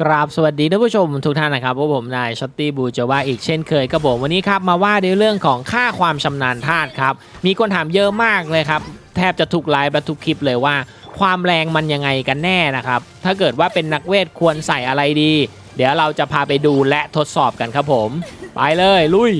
กราบสวัสดีท่านผู้ชมทุกท่านนะครับพวกผมนายช็อตตี้บูจะว่าอีกเช่นเคยกับผมวันนี้ครับมาว่าในเรื่องของค่าความชำนาญธาตุครับ มีคนถามเยอะมากเลยครับ แทบจะทุกไลฟ์และทุกคลิปเลยว่า ความแรงมันยังไงกันแน่นะครับ ถ้าเกิดว่าเป็นนักเวทควรใส่อะไรดี เดี๋ยวเราจะพาไปดูและทดสอบกันครับผม ไปเลยลุย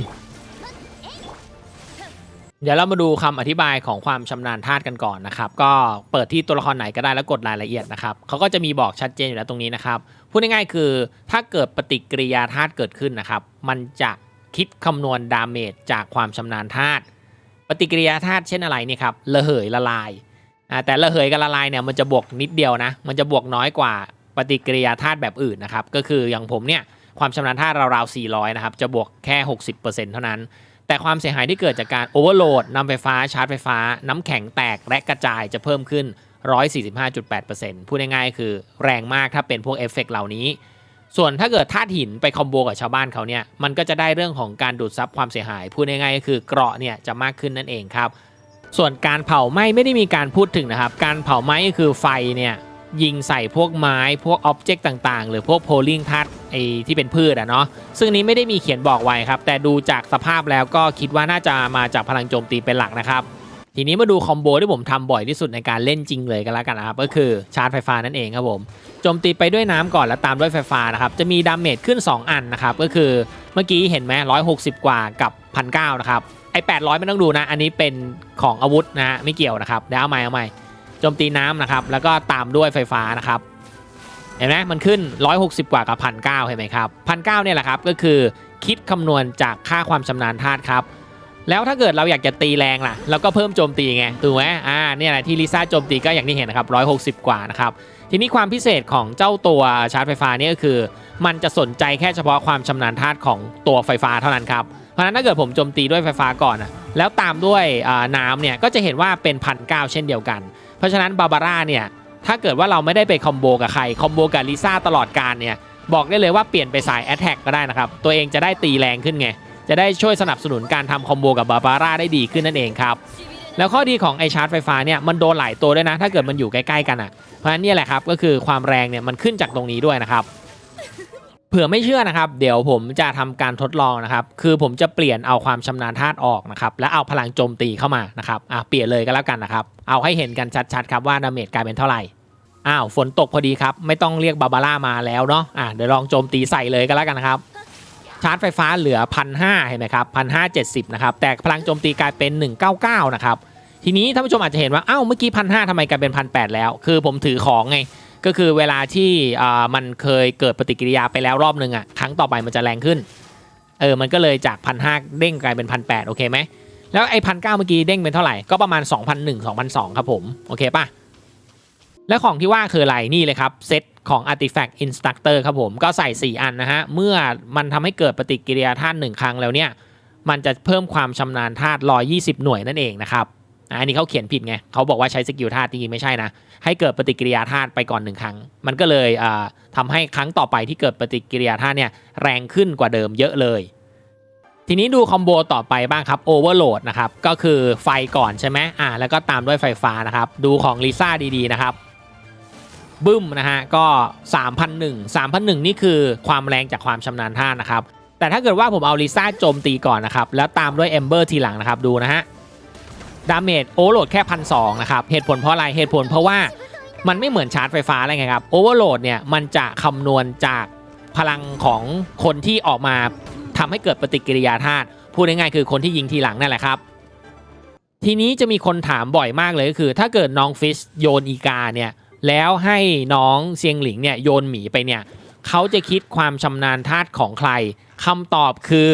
เดี๋ยวเรามาดูคำอธิบายของความชำนาญธาตุกันก่อนนะครับ ก็เปิดที่ตัวละครไหนก็ได้แล้วกดรายละเอียดนะครับเขาก็จะมีบอกชัดเจนอยู่แล้วตรงนี้นะครับ พูดง่ายๆคือถ้าเกิดปฏิกิริยาธาตุเกิดขึ้นนะครับ มันจะคิดคำนวณดาเมจจากความชำนาญธาตุปฏิกิริยาธาตุเช่นอะไรเนี่ยครับระเหยละลายอ่าแต่ระเหยกับละลายเนี่ยมันจะบวกนิดเดียวนะ มันจะบวกน้อยกว่าปฏิกิริยาธาตุแบบอื่นนะครับก็คืออย่างผมเนี่ยความชำนาญธาตุราวๆ400 นะครับ จะบวกแค่ 60%เท่านั้น แต่ความเสียหายที่เกิดจากการโอเวอร์โหลดนำไฟฟ้าชาร์จไฟฟ้า น้ำแข็งแตกและกระจายจะเพิ่มขึ้น 145.8%พูดง่ายๆคือแรงมากถ้าเป็นพวกเอฟเฟกต์เหล่านี้ ส่วนถ้าเกิดธาตุหินไปคอมโบกับชาวบ้านเขาเนี่ยมันก็จะได้เรื่องของการดูดซับความเสียหาย พูดง่ายๆก็คือเกราะเนี่ยจะมากขึ้นนั่นเองครับส่วนการเผาไหม้ไม่ได้มีการพูดถึงนะครับ การเผาไหม้ก็คือไฟเนี่ย ยิงใส่พวกไม้พวกอ็อบเจกต์ต่างๆ หรือพวกโพลิงธาตุไอที่เป็นพืชอะเนาะซึ่งนี้ไม่ได้มีเขียนบอกไว้ครับ แต่ดูจากสภาพแล้วก็คิดว่าน่าจะมาจากพลังโจมตีเป็นหลักนะครับ ทีนี้มาดูคอมโบที่ผมทำบ่อยที่สุดในการเล่นจริงเลยกันแล้วกันนะครับ ก็คือชาร์จไฟฟ้านั่นเองครับผมโจมตีไปด้วยน้ำก่อนแล้วตามด้วยไฟฟ้านะครับจะมีดาเมจขึ้น 2 อันนะครับก็คือเมื่อกี้เห็นไหม160กกว่ากับ1 0 0นะครับไอ้800ไม่ต้องดูนะ อันนี้เป็นของอาวุธนะฮะไม่เกี่ยวนะครับเดี๋ยวเอาใหม่เอาใหม่ โจมตีน้ำนะครับ แล้วก็ตามด้วยไฟฟ้านะครับเห็นไหมมันขึ้น 160 กว่ากับพันเเห็นไหมครับพันเเนี่ยแหละครับก็คือคิดคำนวณจากค่าความชำนาญธาตุครับ แล้วถ้าเกิดเราอยากจะตีแรงล่ะเราก็เพิ่มโจมตีไงถูกไหมอ่าเนี่ยแหละที่ลิซ่าโจมตีก็อย่างที่เห็นนะครับ 160 กว่านะครับ ทีนี้ความพิเศษของเจ้าตัวชาร์จไฟฟ้าเนี่ยก็คือ มันจะสนใจแค่เฉพาะความชำนาญธาตุของตัวไฟฟ้าเท่านั้นครับเพราะฉะนั้นถ้าเกิดผมโจมตีด้วยไฟฟ้าก่อนนะแล้วตามด้วยน้ำเนี่ยก็จะเห็นว่าเป็นพันเเช่นเดียวกัน เพราะฉะนั้นบาบาร่าเนี่ยถ้าเกิดว่าเราไม่ได้ไปคอมโบกับใครคอมโบกับลิซ่าตลอดการเนี่ยบอกได้เลยว่าเปลี่ยนไปสายแอตแทกก็ได้นะครับตัวเองจะได้ตีแรงขึ้นไงจะได้ช่วยสนับสนุนการทำคอมโบกับบาบาร่าได้ดีขึ้นนั่นเองครับแล้วข้อดีของไอชาร์จไฟฟ้าเนี่ยมันโดนหลายตัวด้วยนะ ถ้าเกิดมันอยู่ใกล้ๆกันอะเพราะฉะนั้นนี่แหละครับก็คือความแรงเนี่ยมันขึ้นจากตรงนี้ด้วยนะครับ เผื่อไม่เชื่อนะครับ เดี๋ยวผมจะทำการทดลองนะครับ คือผมจะเปลี่ยนเอาความชำนาญธาตุออกนะครับ แล้วเอาพลังโจมตีเข้ามานะครับอะเปลี่ยนเลยก็แล้วกันนะครับ เอาให้เห็นกันชัดๆครับว่าดาเมจกลายเป็นเท่าไหร่อ้าวฝนตกพอดีครับ ไม่ต้องเรียกบาบาร่ามาแล้วเนาะอะเดี๋ยวลองโจมตีใส่เลยก็แล้วกันนะครับ ชาร์จไฟฟ้าเหลือพันห้าเห็นไหมครับพันห้าเจ็ดสิบนะครับ แต่พลังโจมตีกลายเป็น 199 นะครับ ทีนี้ท่านผู้ชมอาจจะเห็นว่าเอ้าเมื่อกี้พันห้าทำไมกลายเป็นพันแปดแล้ว คือผมถือของไง ก็คือเวลาที่มันเคยเกิดปฏิกิริยาไปแล้วรอบนึงอะครั้งต่อไปมันจะแรงขึ้นเออมันก็เลยจากพันห้าเด้งกลายเป็นพันแปดโอเคไหมแล้วไอ้พันเก้าเมื่อกี้เด้งเป็นเท่าไหร่ก็ประมาณ 2,001 2,002ครับผม โอเคป่ะ และของที่ว่าคืออะไรนี่เลยครับ เซตของ Artifact Instructor ครับผม ก็ใส่ 4 อันนะฮะ เมื่อมันทำให้เกิดปฏิกิริยาธาตุหนึ่งครั้งแล้วเนี่ย มันจะเพิ่มความชำนาญธาตุ120 หน่วยนั่นเองนะครับ อันนี้เขาเขียนผิดไงเขาบอกว่าใช้สกิลธาตุจริงๆไม่ใช่นะ ให้เกิดปฏิกิริยาธาตุไปก่อนหนึ่งครั้ง มันก็เลยอ่าทำให้ครั้งต่อไปที่เกิดปฏิกิริยาธาตุเนี่ยแรงขึ้นกว่าเดิมเยอะเลย ทีนี้ดูคอมโบต่อไปบ้างครับโอเวอร์โหลดนะครับก็คือไฟก่อนใช่ไหมอ่าแล้วก็ตามด้วยไฟฟ้านะครับดูของลิซ่าดีๆนะครับบึ้มนะฮะก็ 3,001 3,001 นี่คือความแรงจากความชำนาญท่าตุนะครับ แต่ถ้าเกิดว่าผมเอาลิซ่าโจมตีก่อนนะครับ แล้วตามด้วยเอมเบอร์ทีหลังนะครับ ดูนะฮะ ดาเมจโอเวอร์โหลดแค่พันสนะครับ เหตุผลเพราะอะไร เหตุผลเพราะว่ามันไม่เหมือนชาร์จไฟฟ้าอะไรไงครับโอเวอร์โหลดเนี่ยมันจะคำนวณจากพลังของคนที่ออกมาทำให้เกิดปฏิกิริยาธาตุพูดง่ายๆคือคนที่ยิงทีหลังนั่นแหละครับ ทีนี้จะมีคนถามบ่อยมากเลยก็คือ ถ้าเกิดน้องฟิชโยนอีกาเนี่ยแล้วให้น้องเซียงหลิงเนี่ยโยนหมีไปเนี่ยเขาจะคิดความชำนาญธาตุของใครคำตอบคือ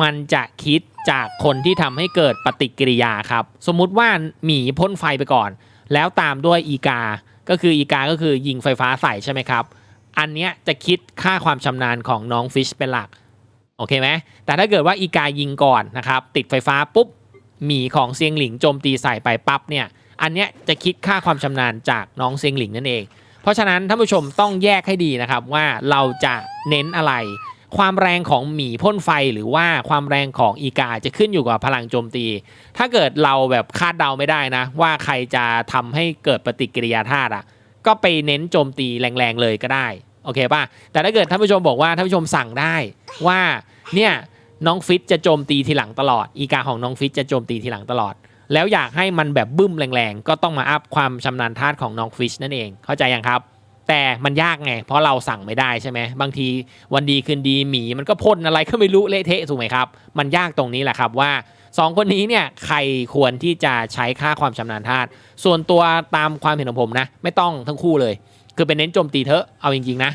มันจะคิด จากคนที่ทำให้เกิดปฏิกิริยาครับ สมมุติว่าหมีพ่นไฟไปก่อน แล้วตามด้วยอีกา ก็คืออีกาก็คือยิงไฟฟ้าใส่ใช่ไหมครับ อันเนี้ยจะคิดค่าความชำนาญของน้องฟิชเป็นหลัก โอเคไหม แต่ถ้าเกิดว่าอีกายิงก่อนนะครับ ติดไฟฟ้าปุ๊บ หมีของเซียงหลิงโจมตีใส่ไปปั๊บเนี่ย อันเนี้ยจะคิดค่าความชำนาญจากน้องเซียงหลิงนั่นเอง เพราะฉะนั้นท่านผู้ชมต้องแยกให้ดีนะครับว่าเราจะเน้นอะไร ความแรงของหมีพ่นไฟหรือว่าความแรงของอีกาจะขึ้นอยู่กับพลังโจมตี ถ้าเกิดเราแบบคาดเดาไม่ได้นะ ว่าใครจะทำให้เกิดปฏิกิริยาธาตุอะ ก็ไปเน้นโจมตีแรงๆเลยก็ได้โอเคป่ะ แต่ถ้าเกิดท่านผู้ชมบอกว่าท่านผู้ชมสั่งได้ว่าเนี่ยน้องฟิตจะโจมตีทีหลังตลอด อีกาของน้องฟิตจะโจมตีทีหลังตลอด แล้วอยากให้มันแบบบึ้มแรงๆ ก็ต้องมาอัพความชำนาญธาตุของน้องฟิชนั่นเอง เข้าใจยังครับ แต่มันยากไง เพราะเราสั่งไม่ได้ใช่ไหมบางทีวันดีคืนดีหมีมันก็พ่นอะไรก็ไม่รู้เละเทะถูกไหมครับ มันยากตรงนี้แหละครับว่าสองคนนี้เนี่ยใครควรที่จะใช้ค่าความชำนาญธาตุส่วนตัวตามความเห็นของผมนะ ไม่ต้องทั้งคู่เลย คือเป็นเน้นโจมตีเถอะเอาจริงๆนะ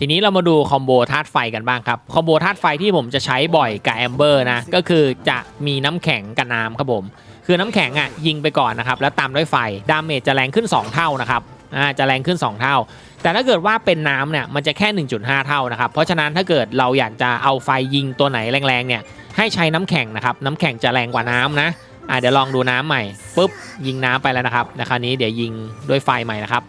ทีนี้เรามาดูคอมโบธาตุไฟกันบ้างครับ คอมโบธาตุไฟที่ผมจะใช้บ่อยกับแอมเบอร์นะ ก็คือจะมีน้ำแข็งกับน้ำครับผม คือน้ำแข็งอะยิงไปก่อนนะครับ แล้วตามด้วยไฟ ดาเมจจะแรงขึ้น 2 เท่านะครับ อ่าจะแรงขึ้น 2 เท่า แต่ถ้าเกิดว่าเป็นน้ำเนี่ยมันจะแค่ 1.5 เท่านะครับเพราะฉะนั้นถ้าเกิดเราอยากจะเอาไฟยิงตัวไหนแรงๆเนี่ยให้ใช้น้ำแข็งนะครับน้ำแข็งจะแรงกว่าน้ำนะอ่าเดี๋ยวลองดูน้ำใหม่ปุ๊บยิงน้ำไปแล้วนะครับในคราวนี้เดี๋ยวยิงด้วยไฟใหม่นะครับ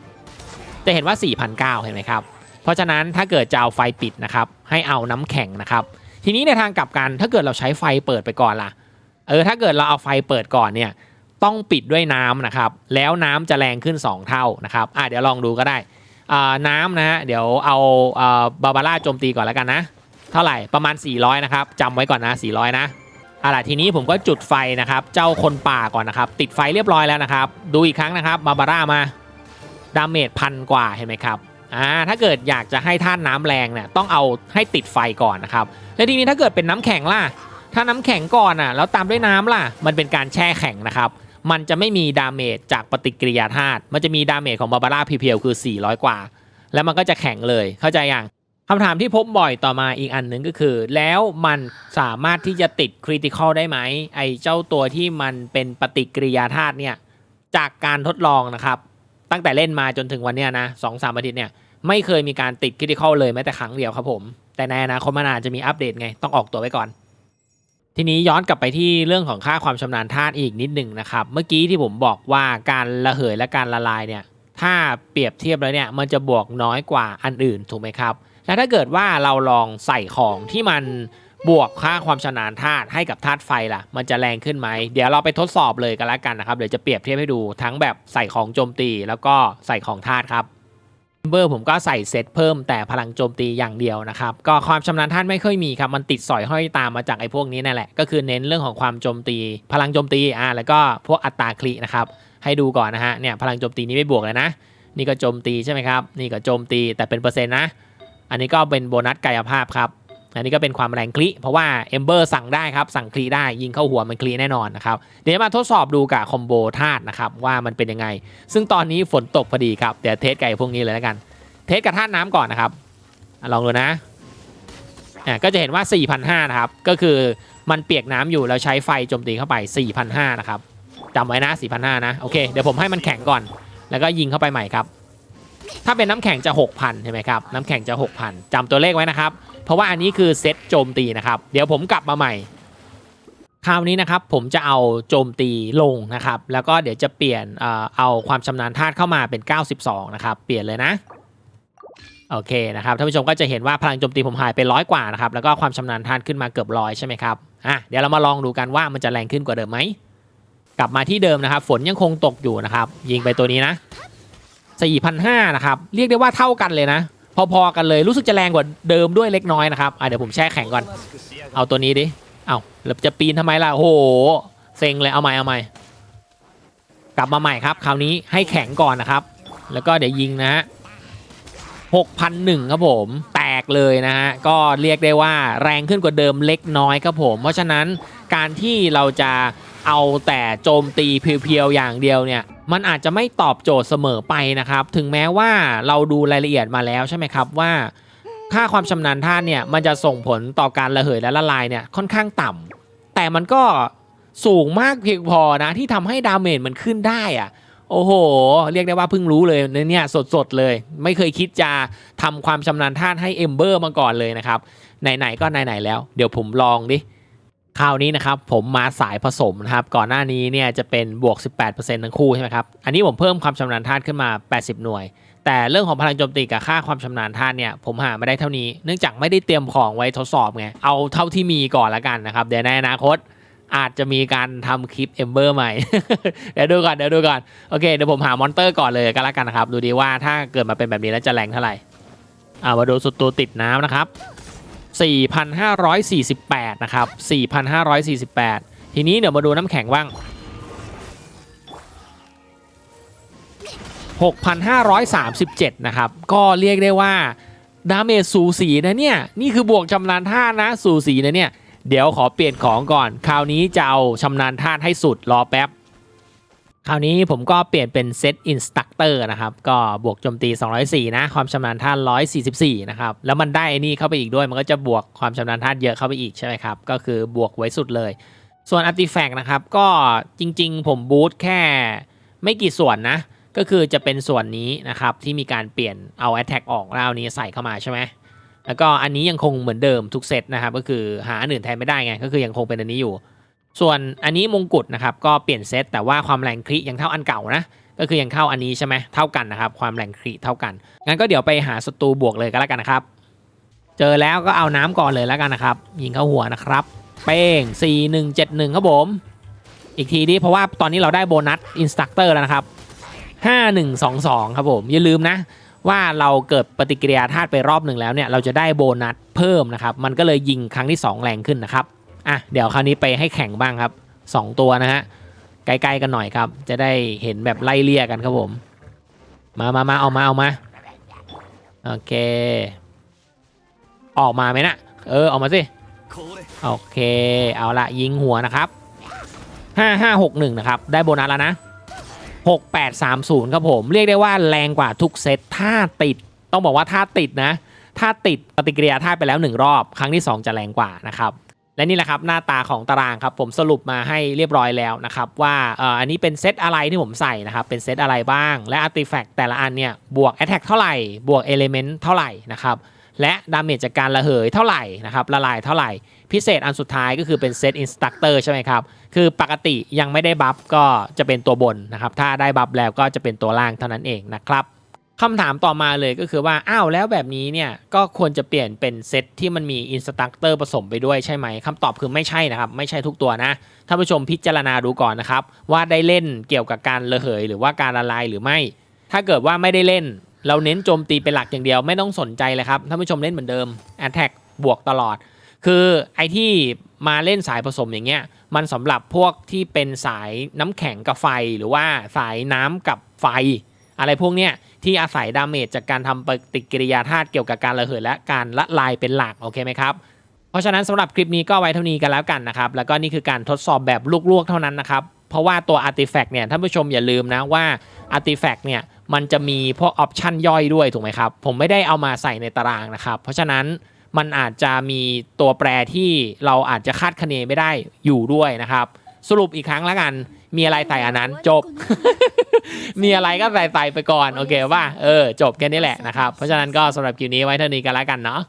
จะเห็นว่า4,900เห็นไหมครับเพราะฉะนั้นถ้าเกิดจะเอาไฟปิดนะครับให้เอาน้ำแข็งนะครับทีนี้ในทางกลับกันถ้าเกิดเราใช้ไฟเปิดไปก่อนล่ะเออถ้าเกิดเราเอาไฟเปิดก่อนเนี่ย ต้องปิดด้วยน้ำนะครับ แล้วน้ำจะแรงขึ้น 2 เท่านะครับอะเดี๋ยวลองดูก็ได้น้ำนะฮะเดี๋ยวเอาอ่าบาบาร่าโจมตีก่อนแล้วกันนะ เท่าไหร่ประมาณ 400 นะครับจำไว้ก่อนนะ 400 นะเอาล่ะทีนี้ผมก็จุดไฟนะครับ เจ้าคนป่าก่อนนะครับ ติดไฟเรียบร้อยแล้วนะครับ ดูอีกครั้งนะครับบาบาร่ามาดาเมจพันกว่าเห็นไหมครับอ่าถ้าเกิดอยากจะให้ท่านน้ำแรงเนี่ยต้องเอาให้ติดไฟก่อนนะครับแล้วทีนี้ถ้าเกิดเป็นน้ำแข็งล่ะ ถ้าน้ำแข็งก่อนอะแล้วตามด้วยน้ำล่ะ มันเป็นการแช่แข็งนะครับ มันจะไม่มีดาเมจจากปฏิกิริยาธาตุมันจะมีดาเมจของบาบาร่าเพียวๆคือ 400 กว่า แล้วมันก็จะแข็งเลยเข้าใจยังคำถามที่พบบ่อยต่อมาอีกอันหนึ่งก็คือ แล้วมันสามารถที่จะติดคริติคอลได้ไหมไอเจ้าตัวที่มันเป็นปฏิกิริยาธาตุเนี่ยจากการทดลองนะครับ ตั้งแต่เล่นมาจนถึงวันเนี้ยนะสองสามอาทิตย์เนี่ยไม่เคยมีการติดคริติคอลเลยแม้แต่ครั้งเดียวครับผม แต่ในอนาคตมันอาจจะมีอัปเดตไงต้องออกตัวไว้ก่อน ทีนี้ย้อนกลับไปที่เรื่องของค่าความชำนาญธาตุอีกนิดหนึ่งนะครับ เมื่อกี้ที่ผมบอกว่าการระเหยและการละลายเนี่ยถ้าเปรียบเทียบแล้วเนี่ยมันจะบวกน้อยกว่าอันอื่นถูกไหมครับ แล้วถ้าเกิดว่าเราลองใส่ของที่มันบวกค่าความชำนาญธาตุให้กับธาตุไฟล่ะ มันจะแรงขึ้นไหม เดี๋ยวเราไปทดสอบเลยกันล้วกันนะครับ เดี๋ยวจะเปรียบเทียบให้ดูทั้งแบบใส่ของโจมตี แล้วก็ใส่ของธาตุครับ เบอร์ผมก็ใส่เซตเพิ่มแต่พลังโจมตีอย่างเดียวนะครับ ก็ความชำนาญท่านไม่ค่อยมีครับ มันติดสอยห้อยตามมาจากไอ้พวกนี้นั่นแหละ ก็คือเน้นเรื่องของความโจมตี พลังโจมตีอ่าแล้วก็พวกอัตราคลินะครับ ให้ดูก่อนนะฮะเนี่ยพลังโจมตีนี้ไม่บวกเลยนะ นี่ก็โจมตีใช่ไหมครับ นี่ก็โจมตีแต่เป็นเปอร์เซ็นต์นะ อันนี้ก็เป็นโบนัสกายภาพครับ อันนี้ก็เป็นความแรงคลิเพราะว่าเอมเบอร์สั่งได้ครับ สั่งคลีได้ยิงเข้าหัวมันคลีแน่นอนนะครับ เดี๋ยวมาทดสอบดูกับคอมโบธาตุนะครับว่ามันเป็นยังไง ซึ่งตอนนี้ฝนตกพอดีครับ เดี๋ยวเทสไก่พวกนี้เลยแล้วกัน เทสกับธาตุน้ำก่อนนะครับอลองดูนะอะก็จะเห็นว่า 4,500นะครับ ก็คือมันเปียกน้ำอยู่แล้วใช้ไฟโจมตีเข้าไป 4,500นะครับจำไว้นะ4,500นะ โอเค เดี๋ยวผมให้มันแข็งก่อน แล้วก็ยิงเข้าไปใหม่ครับ ถ้าเป็นน้ำแข็งจะ 6,000ใช่ไหมครับน้ำแข็งจะ 6,000จำตัวเลขไว้นะครับ เพราะว่าอันนี้คือเซตโจมตีนะครับ เดี๋ยวผมกลับมาใหม่ คราวนี้นะครับผมจะเอาโจมตีลงนะครับ แล้วก็เดี๋ยวจะเปลี่ยนเอาความชำนาญธาตุเข้ามาเป็น 92 นะครับ เปลี่ยนเลยนะโอเคนะครับท่านผู้ชมก็จะเห็นว่าพลังโจมตีผมหายไปร้อยกว่านะครับแล้วก็ความชำนาญธาตุขึ้นมาเกือบร้อยใช่ไหมครับอะเดี๋ยวเรามาลองดูกันว่ามันจะแรงขึ้นกว่าเดิมไหมกลับมาที่เดิมนะครับ ฝนยังคงตกอยู่นะครับ ยิงไปตัวนี้นะ 4,500นะครับ เรียกได้ว่าเท่ากันเลยนะ พอๆกันเลยรู้สึกจะแรงกว่าเดิมด้วยเล็กน้อยนะครับอะเดี๋ยวผมแช่แข็งก่อน เอาตัวนี้ดิ เอาแล้วจะปีนทำไมล่ะโอ้โหเซ็งเลยเอาใหม่เอาใหม่กลับมาใหม่ครับ คราวนี้ให้แข็งก่อนนะครับ แล้วก็เดี๋ยวยิงนะฮะ6,001ครับผม แตกเลยนะฮะ ก็เรียกได้ว่าแรงขึ้นกว่าเดิมเล็กน้อยครับผม เพราะฉะนั้นการที่เราจะเอาแต่โจมตีเพียวๆอย่างเดียวเนี่ย มันอาจจะไม่ตอบโจทย์เสมอไปนะครับ ถึงแม้ว่าเราดูรายละเอียดมาแล้วใช่ไหมครับว่าค่าความชำนาญท่านเนี่ยมันจะส่งผลต่อการระเหยและละลายเนี่ยค่อนข้างต่ำแต่มันก็สูงมากเพียงพอนะที่ทำให้ดาเมจมันขึ้นได้อะโอ้โห เรียกได้ว่าเพิ่งรู้เลยเนี่ยสดๆเลย ไม่เคยคิดจะทำความชำนาญท่านให้เอมเบอร์มาก่อนเลยนะครับไหนๆก็ไหนๆแล้ว เดี๋ยวผมลองดิ คราวนี้นะครับผมมาสายผสมนะครับก่อนหน้านี้เนี่ยจะเป็นบวก 18%ทั้งคู่ใช่ไหมครับอันนี้ผมเพิ่มความชำนาญธาตุขึ้นมา 80 หน่วย แต่เรื่องของพลังโจมตีกับค่าความชำนาญธาตุเนี่ยผมหาไม่ได้เท่านี้เนื่องจากไม่ได้เตรียมของไว้ทดสอบไงเอาเท่าที่มีก่อนละกันนะครับเดี๋ยวในอนาคตอาจจะมีการทำคลิปเอมเบอร์ใหม่ เดี๋ยวดูก่อนเดี๋ยวดูก่อนโอเคเดี๋ยวผมหามอนเตอร์ก่อนเลยก็แล้วกันนะครับ ดูดีว่าถ้าเกิดมาเป็นแบบนี้แล้วจะแรงเท่าไหร่อ่ามาดูสุดตัวติดน้ำนะครับ 4,548 นะครับ 4,548 ทีนี้เดี๋ยวมาดูน้ำแข็งบ้าง 6,537 นะครับ ก็เรียกได้ว่า ดาเมจสูสีนะเนี่ย นี่คือบวกชำนาญท่านะ สูสีนะเนี่ย เดี๋ยวขอเปลี่ยนของก่อน คราวนี้จะเอาชำนาญธาให้สุดรอแป๊บ คราวนี้ผมก็เปลี่ยนเป็นเซตอินสตัคเตอร์นะครับ ก็บวกโจมตี 204 นะ ความชำนาญธาตุ144 นะครับ แล้วมันได้ไอ้นี่เข้าไปอีกด้วย มันก็จะบวกความชำนาญธาตุเยอะเข้าไปอีกใช่ไหมครับ ก็คือบวกไว้สุดเลย ส่วน Artifact นะครับ ก็จริง ๆ ผมบูตแค่ไม่กี่ส่วนนะ ก็คือจะเป็นส่วนนี้นะครับ ที่มีการเปลี่ยนเอา Attack ออกแล้วอานี้ใส่เข้ามาใช่ไหมแล้วก็อันนี้ยังคงเหมือนเดิมทุกเซตนะครับ ก็คือหาอันอื่นแทนไม่ได้ไง ก็คือยังคงเป็นอันนี้อยู่ ส่วนอันนี้มงกุฎนะครับก็เปลี่ยนเซตแต่ว่าความแรงคริยังเท่าอันเก่านะก็คือยังเข้าอันนี้ใช่ไหมเท่ากันนะครับความแรงคริเท่ากัน งั้นก็เดี๋ยวไปหาศัตรูบวกเลยก็แล้วกันนะครับ เจอแล้วก็เอาน้ำก่อนเลยแล้วกันนะครับ ยิงเข้าหัวนะครับ เป้ง4171ครับผม อีกทีดิเพราะว่าตอนนี้เราได้โบนัสอินสตัคเตอร์แล้วนะครับ 5122 ครับผม อย่าลืมนะ ว่าเราเกิดปฏิกิริยาธาตุไปรอบหนึ่งแล้วเนี่ยเราจะได้โบนัสเพิ่มนะครับ มันก็เลยยิงครั้งที่ 2 แรงขึ้นนะครับ อะเดี๋ยวคราวนี้ไปให้แข่งบ้างครับ 2 ตัวนะฮะใกล้ๆกันหน่อยครับ จะได้เห็นแบบไล่เลี่ยกันครับผม มามามาเอามาเอามาโอเค ออกมาไหมนะเออออกมาสิโอเค เอาละยิงหัวนะครับ5561นะครับ ได้โบนัสแล้วนะ6830ครับผม เรียกได้ว่าแรงกว่าทุกเซตถ้าติดต้องบอกว่าถ้าติดนะ ถ้าติดปฏิกิริยาธาตุไปแล้ว1รอบ ครั้งที่2จะแรงกว่านะครับ และนี่แหละครับหน้าตาของตารางครับผมสรุปมาให้เรียบร้อยแล้วนะครับว่าเอ่ออันนี้เป็นเซตอะไรที่ผมใส่นะครับเป็นเซตอะไรบ้าง และอาร์ติแฟกต์แต่ละอันเนี่ยบวก Attack เท่าไหร่บวก Element เท่าไหร่นะครับและดาเมจจากการระเหยเท่าไหร่นะครับละลายเท่าไหร่ พิเศษอันสุดท้ายก็คือเป็นเซตอินสตัคเตอร์ใช่ไหมครับ คือปกติยังไม่ได้บัฟก็จะเป็นตัวบนนะครับถ้าได้บัฟแล้วก็จะเป็นตัวล่างเท่านั้นเองนะครับ คำถามต่อมาเลยก็คือว่า อ้าวแล้วแบบนี้เนี่ยก็ควรจะเปลี่ยนเป็นเซตที่มันมีอินสตัคเตอร์ผสมไปด้วยใช่ไหมคำตอบคือไม่ใช่นะครับ ไม่ใช่ทุกตัวนะท่านผู้ชมพิจารณาดูก่อนนะครับ ว่าได้เล่นเกี่ยวกับการระเหย หรือว่าการละลายหรือไม่ ถ้าเกิดว่าไม่ได้เล่น เราเน้นโจมตีเป็นหลักอย่างเดียวไม่ต้องสนใจเลยครับท่านผู้ชมเล่นเหมือนเดิม Attack บวกตลอด คือไอที่มาเล่นสายผสมอย่างเงี้ยมันสำหรับพวกที่เป็นสายน้ำแข็งกับไฟหรือว่าสายน้ำกับไฟ อะไรพวกเนี้ยที่อาศัยดาเมจจากการทำปฏิกิริยาธาตุเกี่ยวกับการระเหยและการละลายเป็นหลักโอเคไหมครับเพราะฉะนั้นสำหรับคลิปนี้ก็ไว้เท่านี้กันแล้วกันนะครับ แล้วก็นี่คือการทดสอบแบบลวกๆเท่านั้นนะครับ เพราะว่าตัว Artifact เนี่ยท่านผู้ชมอย่าลืมนะว่า Artifact เนี่ยมันจะมีพวกออปชันย่อยด้วยถูกไหมครับ ผมไม่ได้เอามาใส่ในตารางนะครับ เพราะฉะนั้นมันอาจจะมีตัวแปรที่เราอาจจะคาดคะเนไม่ได้อยู่ด้วยนะครับ สรุปอีกครั้งแล้วกัน มีอะไรใส่อันนั้นจบ มีอะไรก็ใส่ใส่ไปก่อน โอเคป่ะเออจบแค่นี้แหละนะครับ เพราะฉะนั้นก็สำหรับคลิปนี้ไว้เท่านี้กันแล้วกันเนาะ